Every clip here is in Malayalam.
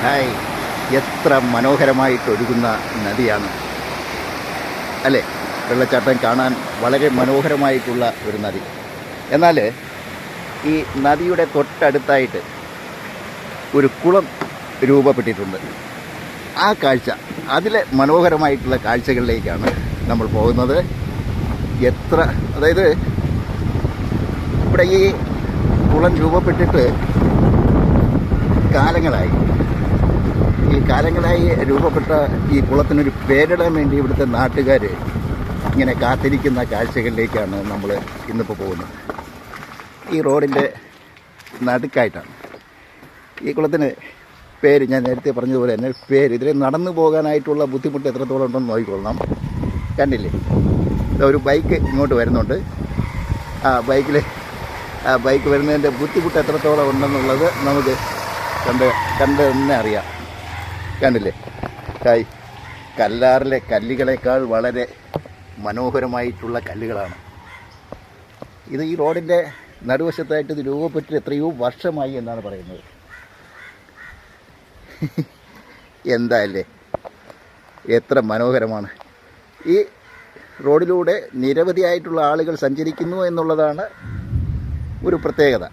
ഹായ്. എത്ര മനോഹരമായിട്ട് ഒഴുകുന്ന നദിയാണ്. അല്ലേ? വെള്ളച്ചാട്ടം കാണാൻ വളരെ മനോഹരമായിട്ടുള്ള ഒരു നദി. എന്നാൽ ഈ നദിയുടെ തൊട്ടടുത്തായിട്ട് ഒരു കുളം രൂപപ്പെട്ടിട്ടുണ്ട്. ആ കാഴ്ച അതിലെ മനോഹരമായിട്ടുള്ള കാഴ്ചകളിലേക്കാണ് നമ്മൾ പോകുന്നത്. എത്ര അതായത് ഇവിടെ ഈ കുളം രൂപപ്പെട്ടിട്ട് കാലങ്ങളായി. കാലങ്ങളായി രൂപപ്പെട്ട ഈ കുളത്തിനൊരു പേരിടാൻ വേണ്ടി ഇവിടുത്തെ നാട്ടുകാർ ഇങ്ങനെ കാത്തിരിക്കുന്ന കാഴ്ചകളിലേക്കാണ് നമ്മൾ ഇന്നിപ്പോൾ പോകുന്നത്. ഈ റോഡിന്റെ നടുക്കായിട്ടാണ്. ഈ കുളത്തിന് പേര് ഞാൻ നേരത്തെ പറഞ്ഞതുപോലെ തന്നെ പേര്. ഇതിൽ നടന്നു പോകാനായിട്ടുള്ള ബുദ്ധിമുട്ട് എത്രത്തോളം ഉണ്ടെന്ന് നോക്കിക്കൊള്ളണം. കണ്ടില്ലേ? ഒരു ബൈക്ക് ഇങ്ങോട്ട് വരുന്നുണ്ട്. ആ ബൈക്കിൽ ആ ബൈക്ക് വരുന്നതിന്റെ ബുദ്ധിമുട്ട് എത്രത്തോളം ഉണ്ടെന്നുള്ളത് നമുക്ക് കണ്ട് കണ്ട് തന്നെ അറിയാം. കണ്ടില്ലേ? ഹായ്. കല്ലാറിലെ കല്ലുകളേക്കാൾ വളരെ മനോഹരമായിട്ടുള്ള കല്ലുകളാണ്. ഇത് ഈ റോഡിന്റെ നടുവശത്തായിട്ട് ഇത് രൂപപ്പെട്ടിട്ട് എത്രയോ വർഷമായി എന്നാണ് പറയുന്നത്. എന്താല്ലേ എത്ര മനോഹരമാണ്. ഈ റോഡിലൂടെ നിരവധിയായിട്ടുള്ള ആളുകൾ സഞ്ചരിക്കുന്നു എന്നുള്ളതാണ് ഒരു പ്രത്യേകത.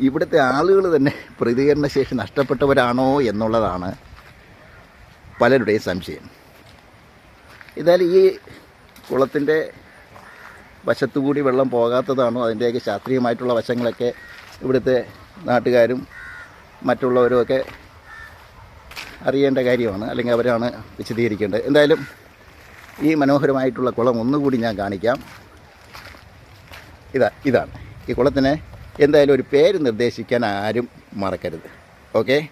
ഇവിടുത്തെ ആളുകൾ തന്നെ പ്രതികരണശേഷി നഷ്ടപ്പെട്ടവരാണോ എന്നുള്ളതാണ് പലരുടെയും സംശയം. ഇതായാലും ഈ കുളത്തിന്റെ വശത്തുകൂടി വെള്ളം പോകാത്തതാണോ? അതിന്റെയൊക്കെ ശാസ്ത്രീയമായിട്ടുള്ള വശങ്ങളൊക്കെ ഇവിടുത്തെ നാട്ടുകാരും മറ്റുള്ളവരുമൊക്കെ അറിയേണ്ട കാര്യമാണ്. അല്ലെങ്കിൽ അവരാണ് വിശദീകരിക്കേണ്ടത്. എന്തായാലും ഈ മനോഹരമായിട്ടുള്ള കുളം ഒന്നുകൂടി ഞാൻ കാണിക്കാം. ഇതാ ഇതാണ്. ഈ കുളത്തിന് എന്തായാലും ഒരു പേര് നിർദ്ദേശിക്കാൻ ആരും മറക്കരുത്. ഓക്കെ?